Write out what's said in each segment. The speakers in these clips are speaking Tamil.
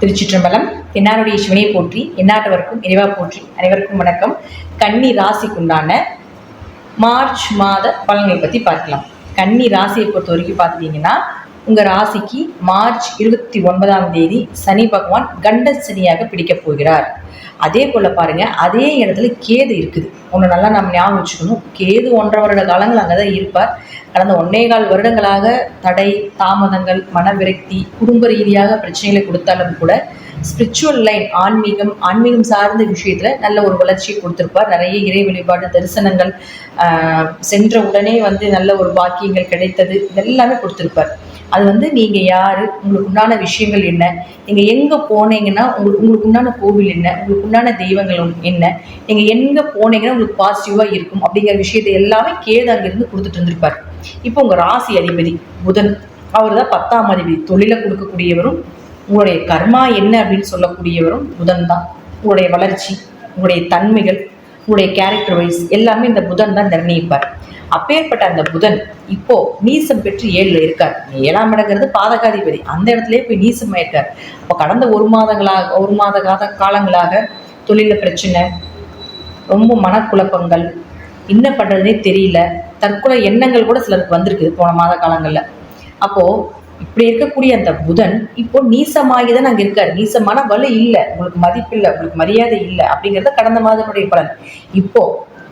திருச்சிற்றம்பலம் என்னாருடைய சிவனையை போற்றி எந்நாட்டவருக்கும் இறைவா போற்றி அனைவருக்கும் வணக்கம். கன்னி ராசிக்குண்டான மார்ச் மாத பலன்களை பற்றி பார்க்கலாம். கன்னி ராசியை பொறுத்த வரைக்கும் பார்த்துட்டீங்கன்னா உங்கள் ராசிக்கு மார்ச் இருபத்தி ஒன்பதாம் தேதி சனி பகவான் கண்ட சனியாக பிடிக்கப் போகிறார். அதே போல் பாருங்கள் அதே இடத்துல கேது இருக்குது. ஒன்று நல்லா நம்ம ஞாபகம் வச்சுக்கணும். கேது ஒன்றரை வருட காலங்கள் அங்கே தான் இருப்பார். கடந்த ஒன்னே கால் வருடங்களாக தடை தாமதங்கள் மன விரக்தி குடும்ப ரீதியாக பிரச்சனைகளை கொடுத்தாலும் கூட ஸ்பிரிச்சுவல் லைன் ஆன்மீகம் ஆன்மீகம் சார்ந்த விஷயத்தில் நல்ல ஒரு வளர்ச்சியை கொடுத்துருப்பார். நிறைய இறை வழிபாடு தரிசனங்கள் சென்ற உடனே வந்து நல்ல ஒரு பாக்கியங்கள் கிடைத்தது இதெல்லாமே கொடுத்துருப்பார். அது வந்து நீங்கள் யார்? உங்களுக்கு உண்டான விஷயங்கள் என்ன? நீங்கள் எங்கே போனீங்கன்னா உங்களுக்கு உங்களுக்கு உண்டான கோவில் என்ன? உங்களுக்கு உண்டான தெய்வங்கள் என்ன? நீங்கள் எங்கே போனீங்கன்னா உங்களுக்கு பாசிட்டிவாக இருக்கும் அப்படிங்கிற விஷயத்தை எல்லாமே கேது அங்கிருந்து கொடுத்துட்டு இருந்திருப்பார். இப்போ உங்கள் ராசி அதிபதி புதன் அவர் தான் பத்தாம் அதிபதி. தொழிலை கொடுக்கக்கூடியவரும் உங்களுடைய கர்மா என்ன அப்படின்னு சொல்லக்கூடியவரும் புதன் தான். உங்களுடைய வளர்ச்சி உங்களுடைய தன்மைகள் உங்களுடைய கேரக்டர் வைஸ் எல்லாமே இந்த புதன் தான் நிர்ணயிப்பார். அப்பேற்பட்ட அந்த புதன் இப்போ நீசம் பெற்று ஏழுல இருக்கார். ஏழாம் இடங்கிறது பாதகாதிபதி. அந்த இடத்துலயே போய் நீசம் ஆயிருக்கார் இப்போ கடந்த ஒரு மாதங்களாக ஒரு மாத காத காலங்களாக தொழில பிரச்சனை ரொம்ப மனக்குழப்பங்கள் என்ன பண்ணுறதுனே தெரியல. தற்கொலை எண்ணங்கள் கூட சிலருக்கு வந்திருக்குது போன மாத காலங்களில். அப்போது இப்படி இருக்கக்கூடிய அந்த புதன் இப்போ நீசமாகி தான் அங்கே இருக்கார். நீசமான வலு இல்லை. உங்களுக்கு மதிப்பு இல்லை உங்களுக்கு மரியாதை இல்லை அப்படிங்கிறத கடந்த மாதத்துடைய பலன். இப்போ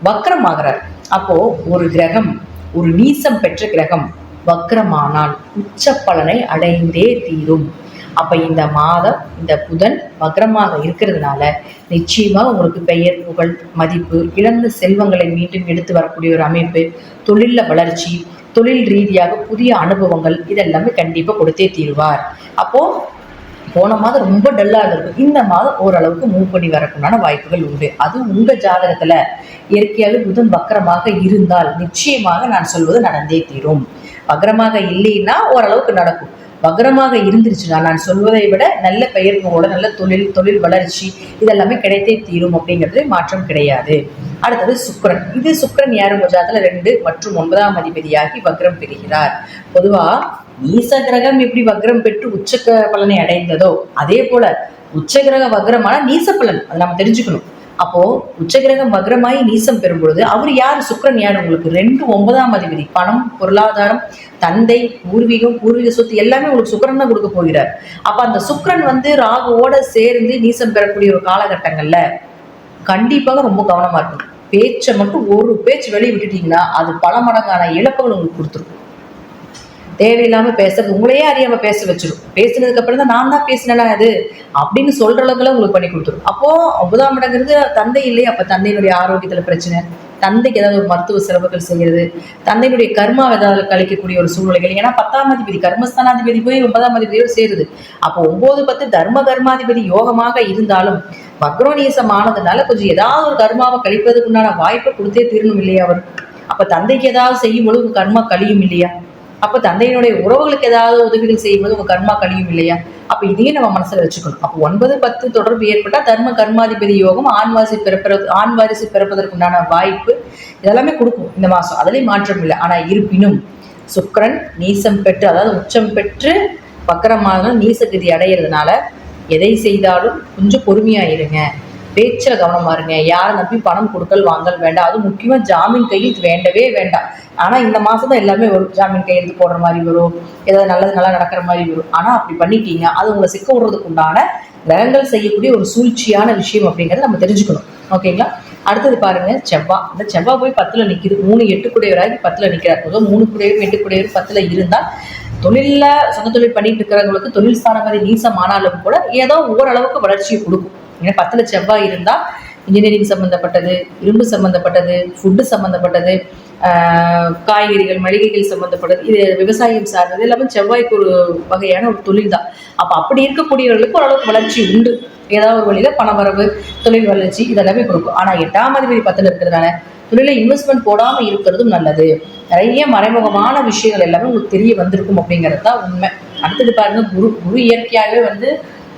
வக்ரமாகிறார். அப்போ ஒரு கிரகம் ஒரு நீசம் பெற்ற கிரகம் வக்ரமானால் உச்ச பலனை அடைந்தே தீரும். அப்ப இந்த மாதம் இந்த புதன் வக்ரமாக இருக்கிறதுனால நிச்சயமா உங்களுக்கு பெயர் புகழ் மதிப்பு இழந்த செல்வங்களை மீண்டும் எடுத்து வரக்கூடிய ஒரு அமைப்பு தொழில வளர்ச்சி தொழில் ரீதியாக புதிய அனுபவங்கள் இதெல்லாமே கண்டிப்பா கொடுத்தே தீருவார். அப்போ போன மாதம் ரொம்ப டல்லாக இருக்கும் இந்த மாதம் ஓரளவுக்கு மூவ் பண்ணி வரக்குண்டான வாய்ப்புகள் உண்டு. அது உங்க ஜாதகத்துல இயற்கையாக புதன் வக்கரமாக இருந்தால் நிச்சயமாக நான் சொல்வது நடந்தே தீரும். வக்கரமாக இல்லைன்னா ஓரளவுக்கு நடக்கும். வக்கரமாக இருந்துருச்சுன்னா நான் சொல்வதை விட நல்ல பெயர் புகழோட நல்ல தொழில் தொழில் வளர்ச்சி இதெல்லாமே கிடைத்தே தீரும் அப்படிங்கிறது மாற்றம் கிடையாது. அடுத்தது சுக்கரன். இது சுக்கரன் யாரும் ஜாதத்தில் ரெண்டு மற்றும் ஒன்பதாம் அதிபதியாகி வக்ரம் பெறுகிறார். பொதுவாக நீச கிரகம் எப்படி வக்ரம் பெற்று உச்ச பலனை அடைந்ததோ அதே போல உச்ச கிரக வக்ரமான நீச பலன் அதை நம்ம தெரிஞ்சுக்கணும். அப்போ உச்சகிரகம் வக்ரமாயி நீசம் பெறும் பொழுது அவர் யார்? சுக்கரன் யார்? உங்களுக்கு ரெண்டு ஒன்பதாம் அதிபதி பணம் பொருளாதாரம் தந்தை பூர்வீகம் பூர்வீக சொத்து எல்லாமே உங்களுக்கு சுக்கரன் தான் கொடுக்க போகிறார். அப்ப அந்த சுக்கரன் வந்து ராகுவோட சேர்ந்து நீசம் பெறக்கூடிய ஒரு காலகட்டங்கள்ல கண்டிப்பாக ரொம்ப கவனமா இருக்கும் பேச்சை மட்டும் ஒரு பேச்சு வெளியே விட்டுட்டீங்கன்னா அது பல மடங்கான இழப்புகள் உங்களுக்கு கொடுத்துருக்கும் தேவையில்லாமல் பேசுறது உங்களையே அறியாமல் பேச வச்சிடும் பேசினதுக்கு அப்புறம் தான் நான் தான் பேசினேன் அது? அப்படின்னு சொல்ற அளவுக்குலாம் உங்களுக்கு பண்ணி கொடுத்துரும். அப்போ ஒன்பதாம் இடங்கிறது தந்தை இல்லையா அப்போ தந்தையினுடைய ஆரோக்கியத்தில் பிரச்சனை. தந்தைக்கு ஏதாவது ஒரு மருத்துவ செலவுகள் செய்யறது. தந்தையினுடைய கர்மா ஏதாவது கழிக்கக்கூடிய ஒரு சூழ்நிலைகள். ஏன்னா பத்தாம் அதிபதி கர்மஸ்தானாதிபதி போய் ஒன்பதாம் அதிபதியோடு சேருது. அப்போ ஒன்பது பத்து தர்ம கர்மாதிபதி யோகமாக இருந்தாலும் வக்ரோநீசம் ஆனதுனால கொஞ்சம் ஏதாவது ஒரு கர்மாவை கழிப்பதுக்குண்டான வாய்ப்பை கொடுத்தே தீரணும் இல்லையா அவர்? அப்ப தந்தைக்கு ஏதாவது செய்யும் பொழுது கர்மா கழியும் இல்லையா? அப்ப தந்தையினுடைய உறவுகளுக்கு ஏதாவது உதவிகள் செய்யும்போது உங்க கர்மா கழியும் இல்லையா? அப்ப இதையும் நம்ம மனசுல வச்சுக்கணும். அப்போ ஒன்பது பத்து தொடர்பு ஏற்பட்டா தர்ம கர்மாதிபதி யோகம் ஆண் வாரிசு பிறப்பது ஆண் வாரிசு பிறப்பதற்குண்டான வாய்ப்பு இதெல்லாமே கொடுக்கும் இந்த மாசம். அதுலயும் மாற்றம் இல்லை. ஆனா இருப்பினும் சுக்கரன் நீசம் பெற்று அதாவது உச்சம் பெற்று வக்கரமான நீசகதி அடையிறதுனால எதை செய்தாலும் கொஞ்சம் பொறுமையா இருங்க. பேச்சில் கவனமா இருங்க. யாரை நம்பி பணம் கொடுக்கல் வாங்கல் வேண்டாம். அது முக்கியமாக ஜாமீன் கையெழுத்து வேண்டவே வேண்டாம். ஆனால் இந்த மாதம் தான் எல்லாமே வரும் ஜாமீன் கையெழுத்து போடுற மாதிரி வரும். ஏதாவது நல்லது நல்லா நடக்கிற மாதிரி வரும். ஆனால் அப்படி பண்ணிட்டீங்க. அது உங்களை சிக்க விடுறதுக்கு உண்டான கிரகங்கள் செய்யக்கூடிய ஒரு சூழ்ச்சியான விஷயம் அப்படிங்கிறத நம்ம தெரிஞ்சுக்கணும். ஓகேங்களா? அடுத்தது பாருங்க செவ்வா. இந்த செவ்வாய் போய் பத்துல நிக்குது. மூணு எட்டு குடையவராகி பத்துல நிக்கிறார். மூணு குடையவர் எட்டு குடையவர் பத்துல இருந்தால் தொழில்ல சொந்த தொழில் பண்ணிட்டு இருக்கிறவங்களுக்கு தொழில் ஸ்தானபதி நீசம் ஆனாலும் கூட ஏதோ ஓரளவுக்கு வளர்ச்சியை கொடுக்கும். ஏன்னா பத்தில் செவ்வாய் இருந்தால் இன்ஜினியரிங் சம்மந்தப்பட்டது இரும்பு சம்மந்தப்பட்டது ஃபுட்டு சம்மந்தப்பட்டது காய்கறிகள் மளிகைகள் சம்மந்தப்பட்டது இது விவசாயம் சார்ந்தது எல்லாமே செவ்வாய்க்கு ஒரு வகையான ஒரு தொழில் தான் அப்போ அப்படி இருக்கக்கூடியவர்களுக்கு ஓரளவுக்கு வளர்ச்சி உண்டு. ஏதாவது ஒரு வழியில பணவரவு தொழில் வளர்ச்சி இதெல்லாமே கொடுக்கும். ஆனால் எட்டாம் அதிபதி பத்தில் இருக்கிறதுனால தொழில இன்வெஸ்ட்மெண்ட் போடாமல் இருக்கிறதும் நல்லது. நிறைய மறைமுகமான விஷயங்கள் எல்லாமே உங்களுக்கு தெரிய வந்திருக்கும் அப்படிங்கிறது தான் உண்மை. அடுத்தது பாருங்க குரு குரு இயற்கையாகவே வந்து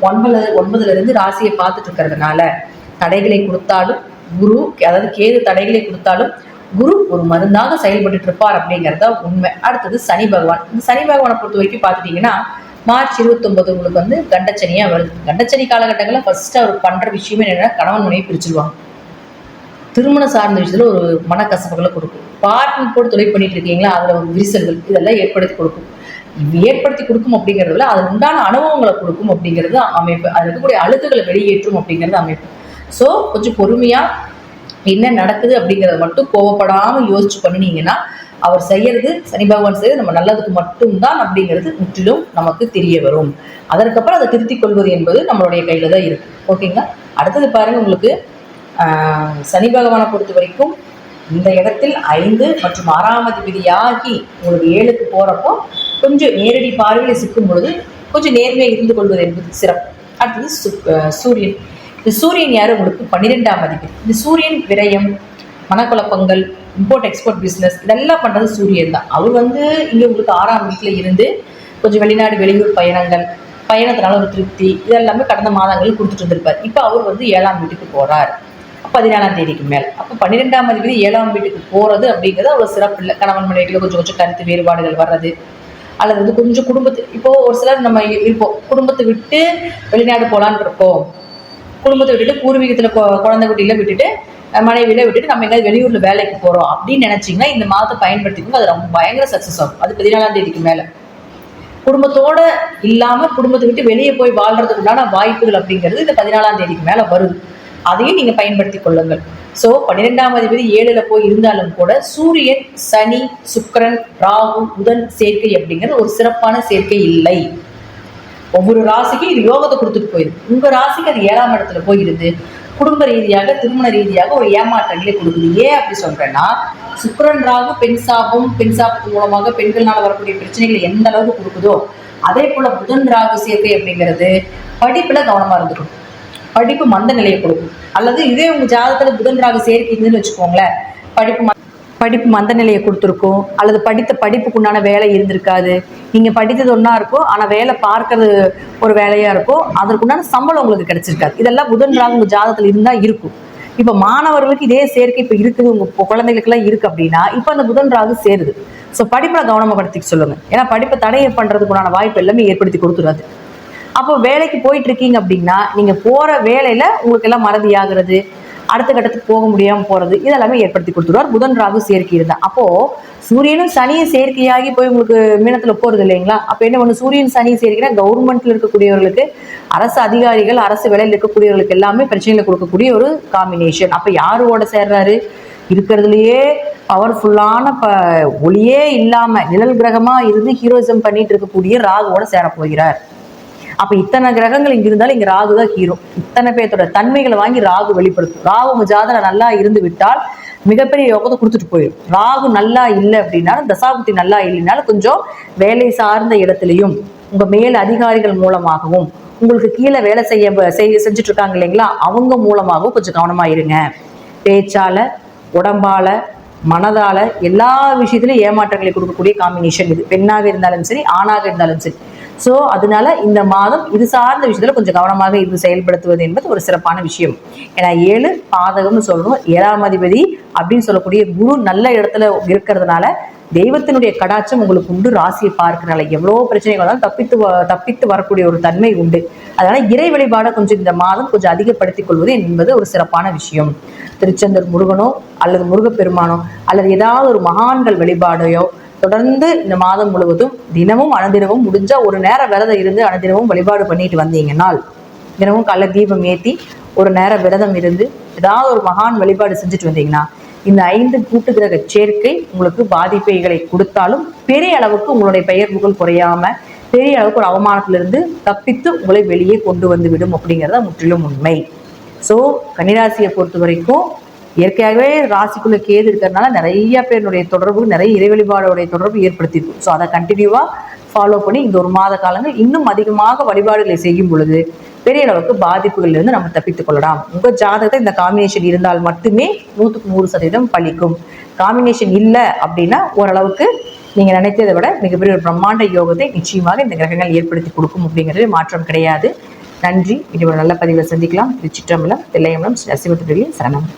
ஒன்பது ஒன்பதுல இருந்து ராசியை பார்த்துட்டு இருக்கிறதுனால தடைகளை கொடுத்தாலும் குரு அதாவது கேது தடைகளை கொடுத்தாலும் குரு ஒரு மருந்தாக செயல்பட்டு இருப்பார் அப்படிங்கிறத உண்மை. அடுத்தது சனி பகவான். இந்த சனி பகவானை பொறுத்த வரைக்கும் பார்த்துட்டீங்கன்னா மார்ச் இருபத்தொன்பது உங்களுக்கு வந்து கண்டச்சனியாக வருது. கண்டச்சனி காலகட்டங்களில் ஃபர்ஸ்ட் அவர் பண்ணுற விஷயமே என்னன்னா கணவன் மனைவி பிரிச்சிருவாங்க. திருமணம் சார்ந்த விஷயத்தில் ஒரு மனக்கசப்புகளை கொடுக்கும். பார்ட்னர் போட்டு தொழில் பண்ணிட்டு இருக்கீங்களா அதில் ஒரு விரிசல்கள் இதெல்லாம் ஏற்படுத்தி கொடுக்கும். ஏற்படுத்தி கொடுக்கும் அப்படிங்கிறதுல அதில் உண்டான அனுபவங்களை கொடுக்கும் அப்படிங்கிறது அமைப்பு. அதில் இருக்கக்கூடிய அழுத்துகளை வெளியேற்றும் அப்படிங்கிறது அமைப்பு. ஸோ கொஞ்சம் பொறுமையாக என்ன நடக்குது அப்படிங்கிறத மட்டும் கோவப்படாமல் யோசிச்சு பண்ணினீங்கன்னா அவர் செய்யறது சனி பகவான் செய்யறது நம்ம நல்லதுக்கு மட்டும்தான் அப்படிங்கிறது முற்றிலும் நமக்கு தெரிய வரும். அதற்கப்புறம் அதை திருத்திக் கொள்வது என்பது நம்மளுடைய கையில தான் இருக்கு ஓகேங்களா அடுத்தது பாருங்க உங்களுக்கு சனி பகவானை பொறுத்த வரைக்கும் இந்த இடத்தில் ஐந்து மற்றும் ஆறாம் அதிபதியாகி உங்களுக்கு ஏழுக்கு போகிறப்போ கொஞ்சம் நேரடி பார்வையில் சிக்கும் பொழுது கொஞ்சம் நேர்மையாக இருந்து கொள்வது என்பது சிறப்பு. அடுத்தது சு- சூரியன். இந்த சூரியன் யார்? உங்களுக்கு பன்னிரெண்டாம் அதிபதி. இந்த சூரியன் விரயம் மனக்குழப்பங்கள் இம்போர்ட் எக்ஸ்போர்ட் பிஸ்னஸ் இதெல்லாம் பண்ணுறது சூரியன் தான். அவர் வந்து இங்கே உங்களுக்கு ஆறாம் வீட்டில் இருந்து கொஞ்சம் வெளிநாடு வெளியூர் பயணங்கள் பயணத்தினால ஒரு திருப்தி இதெல்லாமே கடந்த மாதங்களில் கொடுத்துட்டு இருந்திருப்பார் இப்போ அவர் வந்து ஏழாம் வீட்டுக்கு போகிறார் பதினாலாம் தேதிக்கு மேல். அப்போ பன்னிரெண்டாம் அதிபதி ஏழாம் வீட்டுக்கு போகிறது அப்படிங்கிறது அவ்வளோ சிறப்பு இல்லை. கணவன் மனைவிக்குள்ள கொஞ்சம் கொஞ்சம் கருத்து வேறுபாடுகள் வர்றது. அல்லது வந்து கொஞ்சம் குடும்பத்து இப்போ ஒரு சிலர் நம்ம இருப்போம். குடும்பத்தை விட்டு வெளிநாடு போகலான் இருக்கோம். குடும்பத்தை விட்டுட்டு பூர்வீகத்தில் குழந்தை குட்டியில விட்டுட்டு மனைவியில விட்டுட்டு நம்ம எங்கேயாவது வெளியூர்ல வேலைக்கு போறோம் அப்படின்னு நினைச்சீங்கன்னா இந்த மாதத்தை பயன்படுத்திக்கோங்க. அது ரொம்ப பயங்கர சக்சஸ் ஆகும். அது பதினாலாம் தேதிக்கு மேல. குடும்பத்தோட இல்லாம குடும்பத்தை விட்டு வெளியே போய் வாழ்றதுக்குண்டான வாய்ப்புகள் அப்படிங்கிறது இந்த பதினாலாம் தேதிக்கு மேல வருது. அதையும் நீங்க பயன்படுத்தி கொள்ளுங்கள். ஸோ பன்னிரெண்டாம் அதிபதி ஏழுல போய் இருந்தாலும் கூட சூரியன் சனி சுக்கரன் ராகு புதன் சேர்க்கை அப்படிங்கிறது ஒரு சிறப்பான சேர்க்கை இல்லை. ஒவ்வொரு ராசிக்கும் இது யோகத்தை கொடுத்துட்டு போயிடுது உங்க ராசிக்கு அது ஏழாம் இடத்துல போயிடுது குடும்ப ரீதியாக திருமண ரீதியாக ஒரு ஏமாற்றங்களை கொடுக்குது. ஏன் அப்படி சொல்றேன்னா சுக்கரன் ராகு பெண் சாபம் பெண் சாபத்து மூலமாக பெண்கள்னால வரக்கூடிய பிரச்சனைகள் எந்த அளவுக்கு கொடுக்குதோ அதே போல புதன் ராகு சேர்க்கை அப்படிங்கிறது படிப்புல கவனமா இருந்துக்கணும். படிப்பு மந்த நிலையை கொடுக்கும். அல்லது இதே உங்க ஜாதகத்துல புதன் ராகு சேர்க்கை இருந்துன்னு வச்சுக்கோங்களேன். படிப்பு ம- படிப்பு மந்த நிலையை கொடுத்துருக்கும். அல்லது படித்த படிப்புக்கு உண்டான வேலை இருந்திருக்காது. நீங்க படித்தது ஒன்றா இருக்கும். ஆனா வேலை பார்க்கறது ஒரு வேலையா இருக்கும். அதற்குண்டான சம்பளம் உங்களுக்கு கிடைச்சிருக்காது. இதெல்லாம் புதன் ராகு உங்க ஜாதகத்துல இருந்தா இருக்கும். இப்ப மாணவர்களுக்கு இதே சேர்க்கை இப்ப இருக்குது. உங்க குழந்தைகளுக்கு குழந்தைகளுக்கெல்லாம் இருக்கு அப்படின்னா இப்ப அந்த புதன் ராகு சேருது. ஸோ படிப்புல கவனமா படுத்திக்க சொல்லுங்க. ஏன்னா படிப்பை தடையை பண்றதுக்குண்டான வாய்ப்பு எல்லாமே ஏற்படுத்தி கொடுத்துடாது அப்போ வேலைக்கு போயிட்டு இருக்கீங்க அப்படின்னா நீங்க போற வேலையில உங்களுக்கு எல்லாம் மறதி ஆகுறது அடுத்த கட்டத்துக்கு போக முடியாம போறது இதெல்லாமே ஏற்படுத்தி கொடுத்துருவார் புதன் ராகு சேர்க்கை இருந்தா. அப்போ சூரியனும் சனியும் சேர்க்கையாகி போய் உங்களுக்கு மீனத்துல போறது இல்லைங்களா? அப்ப என்ன பண்ணு சூரியன் சனியும் சேர்க்கைனா கவர்மெண்ட்ல இருக்கக்கூடியவர்களுக்கு அரசு அதிகாரிகள் அரசு வேலையில் இருக்கக்கூடியவர்களுக்கு எல்லாமே பிரச்சனைகளை கொடுக்கக்கூடிய ஒரு காம்பினேஷன் அப்ப யாரோட சேர்றாரு? இருக்கிறதுலயே பவர்ஃபுல்லான ப ஒளியே இல்லாம நிழல் கிரகமா இருந்து ஹீரோயிசம் பண்ணிட்டு இருக்கக்கூடிய ராகுவோட சேரப்போகிறார். அப்ப இத்தனை கிரகங்கள் இங்க இருந்தாலும் இங்க ராகு தான் ஹீரோ இத்தனை பேர்த்தோட தன்மைகளை வாங்கி ராகு வெளிப்படுத்தும். ராகு உங்க ஜாதகம் நல்லா இருந்து விட்டால் மிகப்பெரிய யோகத்தை கொடுத்துட்டு போயிடும். ராகு நல்லா இல்லை அப்படின்னாலும் தசாபுத்தி நல்லா இல்லைனாலும் கொஞ்சம் வேலை சார்ந்த இடத்துலையும் உங்க மேல் அதிகாரிகள் மூலமாகவும் உங்களுக்கு கீழே வேலை செய்ய செய்ய செஞ்சுட்டு இருக்காங்க இல்லைங்களா? அவங்க மூலமாகவும் கொஞ்சம் கவனமா இருங்க. பேச்சால உடம்பால மனதால எல்லா விஷயத்திலும் ஏமாற்றங்களை கொடுக்கக்கூடிய காம்பினேஷன் இது. பெண்ணாக இருந்தாலும் சரி ஆணாக இருந்தாலும் சரி. ஸோ அதனால இந்த மாதம் இது சார்ந்த விஷயத்துல கொஞ்சம் கவனமாக இருந்து செயல்படுத்துவது என்பது ஒரு சிறப்பான விஷயம். ஏன்னா ஏழு பாதகம்னு சொல்லணும். ஏழாம் அதிபதி அப்படின்னு சொல்லக்கூடிய குரு நல்ல இடத்துல இருக்கிறதுனால தெய்வத்தினுடைய கடாச்சம் உங்களுக்கு உண்டு. ராசியை பார்க்கறனால எவ்வளோ பிரச்சனைகள் வந்தாலும் தப்பித்து வ- தப்பித்து வரக்கூடிய ஒரு தன்மை உண்டு. அதனால இறை வழிபாடை கொஞ்சம் இந்த மாதம் கொஞ்சம் அதிகப்படுத்திக் கொள்வது என்பது ஒரு சிறப்பான விஷயம். திருச்செந்தூர் முருகனோ அல்லது முருகப்பெருமானோ அல்லது ஏதாவது ஒரு மகான்கள் வழிபாடையோ தொடர்ந்து இந்த மாதம் முழுவதும் தினமும் அனுதினமும் முடிஞ்சா ஒரு நேரம் விரதம் இருந்து அனுதினமும் வழிபாடு பண்ணிட்டு வந்தீங்கன்னால் தினமும் காலைல தீபம் ஏற்றி ஒரு நேரம் விரதம் இருந்து ஏதாவது ஒரு மகான் வழிபாடு செஞ்சுட்டு வந்தீங்கன்னா இந்த ஐந்து கூட்டு கிரக சேர்க்கை உங்களுக்கு பாதிப்பைகளை கொடுத்தாலும் பெரிய அளவுக்கு உங்களுடைய பெயர் புகழ் குறையாம பெரிய அளவுக்கு ஒரு அவமானத்திலிருந்து தப்பித்து உங்களை வெளியே கொண்டு வந்து விடும் அப்படிங்கிறத முற்றிலும் உண்மை. ஸோ கன்னிராசியை பொறுத்த வரைக்கும் இயற்கையாகவே ராசிக்குள்ள கேது இருக்கிறதுனால நிறைய பேருடைய தொடர்பு நிறைய இறைவழிபாடுடைய தொடர்பு ஏற்படுத்தியிருக்கும் ஸோ அதை கண்டினியூவாக ஃபாலோ பண்ணி இந்த ஒரு மாத காலங்கள் இன்னும் அதிகமாக வழிபாடுகளை செய்யும் பொழுது பெரிய அளவுக்கு பாதிப்புகள்ல இருந்து நம்ம தப்பித்துக் கொள்ளலாம். உங்க ஜாதகத்தை இந்த காம்பினேஷன் இருந்தால் மட்டுமே நூற்றுக்கு நூறு சதவீதம் பலிக்கும் காம்பினேஷன் இல்லை அப்படின்னா ஓரளவுக்கு நீங்க நினைத்ததை விட மிகப்பெரிய ஒரு பிரம்மாண்ட யோகத்தை நிச்சயமாக இந்த கிரகங்கள் ஏற்படுத்தி கொடுக்கும் அப்படிங்கிறது மாற்றம் கிடையாது. நன்றி. இது ஒரு நல்ல பதிவில் சந்திக்கலாம். திருச்சிற்றம்பலம் தில்லையம்பலம் ஸ்ரீ சிவத்துறையில் சரணம்.